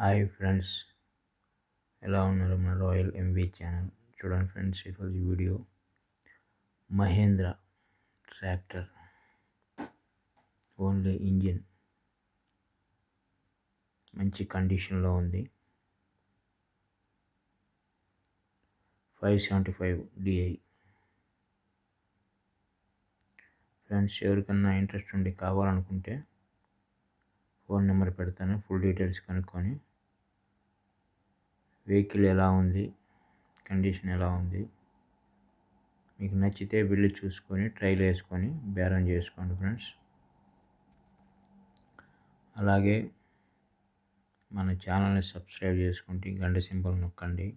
Hi friends. ఎలా ఉన్నారు మన రాయల్ ఎంబీ ఛానల్? చూడండి ఫ్రెండ్స్ ఈరోజు video Mahindra tractor. Only engine. మంచి కండిషన్లో ఉంది. Five seventy five DI friends ఎవరికన్నా ఇంట్రెస్ట్ ఉండి కావాలనుకుంటే ఫోన్ నెంబర్ పెడతాను ఫుల్ డీటెయిల్స్ కనుక్కొని. వెహికల్ ఎలా ఉంది కండిషన్ ఎలా ఉంది మీకు నచ్చితే వెళ్ళి చూసుకొని ట్రైల్ వేసుకొని బేరం చేసుకోండి ఫ్రెండ్స్. అలాగే మన ఛానల్ని సబ్స్క్రైబ్ చేసుకుంటే గంట సింబల్ నొక్కండి.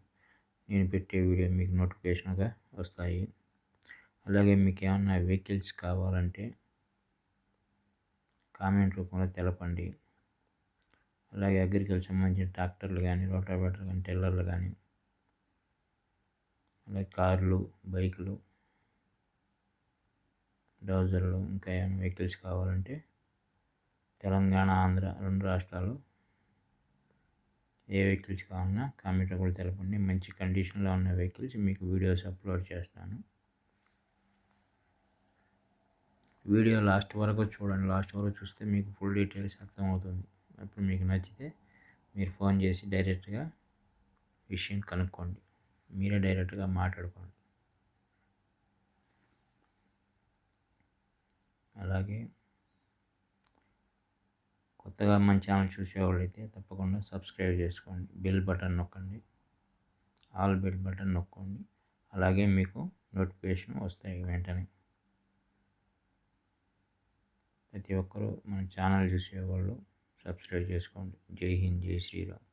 నేను పెట్టే వీడియో మీకు నోటిఫికేషన్గా వస్తాయి. అలాగే మీకు ఏమన్నా వెహికల్స్ కావాలంటే కామెంట్ రూపంలో తెలపండి. అలాగే అగ్రికల్చర్ సంబంధించిన ట్రాక్టర్లు కానీ రోటావేటర్ కానీ టెల్లర్లు కానీ అలాగే కార్లు బైకులు డౌజర్లు ఇంకా ఏమైనా వెహికల్స్ కావాలంటే తెలంగాణ ఆంధ్ర రెండు రాష్ట్రాలు ఏ వెహికల్స్ కావాలన్నా కామెంట్ కూడా తెలపండి. మంచి కండిషన్లో ఉన్న వెహికల్స్ మీకు వీడియోస్ అప్లోడ్ చేస్తాను. వీడియో లాస్ట్ వరకు చూడండి. లాస్ట్ వరకు చూస్తే మీకు ఫుల్ డీటెయిల్స్ అర్థమవుతుంది. అప్పుడు మీకు నచ్చితే మీరు ఫోన్ చేసి డైరెక్ట్గా విషయం కనుక్కోండి. మీరే డైరెక్ట్గా మాట్లాడుకోండి. అలాగే కొత్తగా మన ఛానల్ చూసేవాళ్ళైతే తప్పకుండా సబ్స్క్రైబ్ చేసుకోండి. బెల్ బటన్ నొక్కండి. ఆల్ బెల్ బటన్ నొక్కండి. అలాగే మీకు నోటిఫికేషన్ వస్తాయి వెంటనే. ప్రతి ఒక్కరూ మన ఛానల్ చూసేవాళ్ళు. సబ్స్క్రైబ్ చేసుకోండి. జై హింద్ జై శ్రీరామ్.